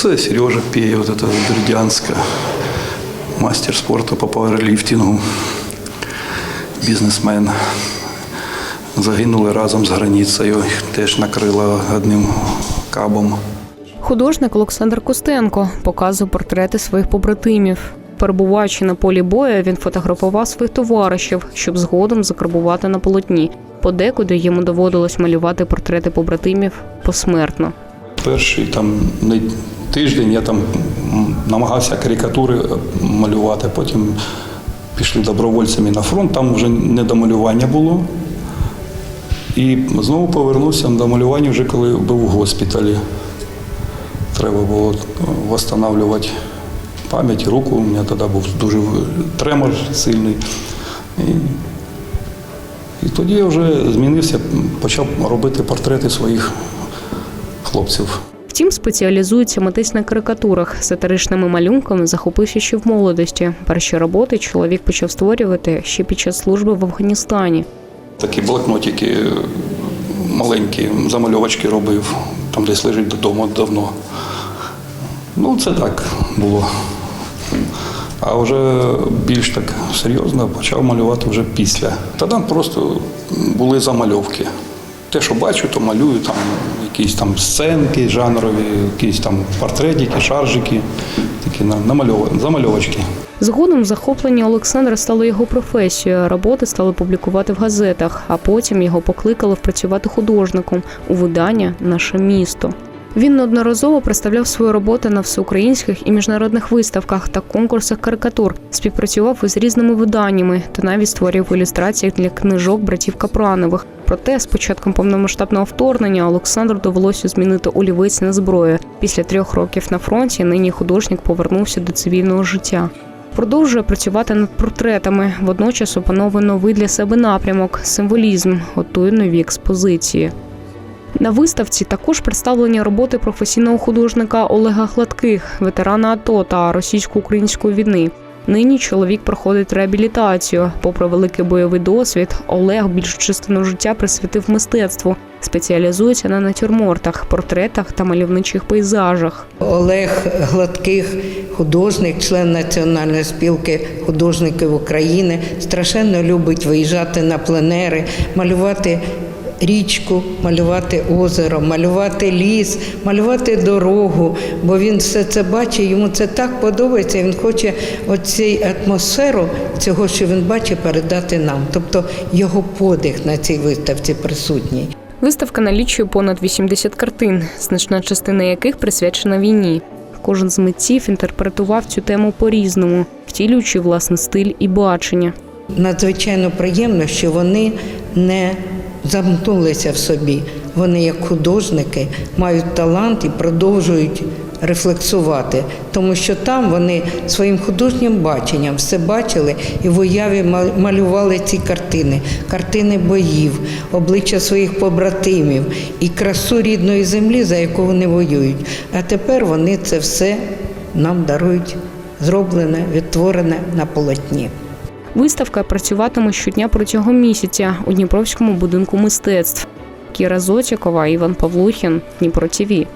Це Сережа Пей, вот это Бердянска, мастер спорту по пауерліфтингу, бізнесмен. Загинули разом з границею, теж накрило одним кабом. Художник Олександр Костенко показує портрети своїх побратимів. Перебуваючи на полі бою, він фотографував своїх товаришів, щоб згодом закарбувати на полотні. Подекуди йому доводилось малювати портрети побратимів посмертно. Перший там не тиждень я там намагався карикатури малювати, потім пішли добровольцями на фронт, там вже не до малювання було. І знову повернувся до малювання вже коли був у госпіталі. Треба було встановлювати пам'ять, руку. У мене тоді був дуже тремор сильний. І, і тоді я вже змінився, почав робити портрети своїх хлопців. Втім, спеціалізується митець на карикатурах, сатиричними малюнками, захопився ще в молодості. Перші роботи чоловік почав створювати ще під час служби в Афганістані. Такі блокнотики маленькі, замальовочки робив, там десь лежить додому давно. Ну, це так було. А вже більш так серйозно почав малювати вже після. Тоді просто були замальовки. Те, що бачу, то малюю там якісь там сценки жанрові, якісь там портретики, шаржики, такі замальовочки. Згодом захоплення Олександра стало його професією. Роботи стали публікувати в газетах, а потім його покликали впрацювати художником у видання Наше місто. Він неодноразово представляв свої роботи на всеукраїнських і міжнародних виставках та конкурсах карикатур, співпрацював із різними виданнями та навіть створював ілюстрації для книжок братів Капранових. Проте з початком повномасштабного вторгнення Олександру довелося змінити олівець на зброю. Після трьох років на фронті нині художник повернувся до цивільного життя. Продовжує працювати над портретами. Водночас опановує новий для себе напрямок символізм, готує нові експозиції. На виставці також представлені роботи професійного художника Олега Гладких, ветерана АТО та російсько-української війни. Нині чоловік проходить реабілітацію. Попри великий бойовий досвід, Олег більшу частину життя присвятив мистецтву, спеціалізується на натюрмортах, портретах та мальовничих пейзажах. Олег Гладких, художник, член Національної спілки художників України, страшенно любить виїжджати на пленери, малювати річку, малювати озеро, малювати ліс, малювати дорогу, бо він все це бачить, йому це так подобається. Він хоче оцю атмосферу цього, що він бачить, передати нам. Тобто його подих на цій виставці присутній. Виставка налічує понад 80 картин, значна частина яких присвячена війні. Кожен з митців інтерпретував цю тему по-різному, втілюючи власний стиль і бачення. Надзвичайно приємно, що вони не замкнулися в собі. Вони, як художники, мають талант і продовжують рефлексувати, тому що там вони своїм художнім баченням все бачили і в уяві малювали ці картини, картини боїв, обличчя своїх побратимів і красу рідної землі, за яку вони воюють. А тепер вони це все нам дарують зроблене, відтворене на полотні. Виставка працюватиме щодня протягом місяця у Дніпровському будинку мистецтв. Кіра Зотікова, Іван Павлухін, Дніпро ТІВІ.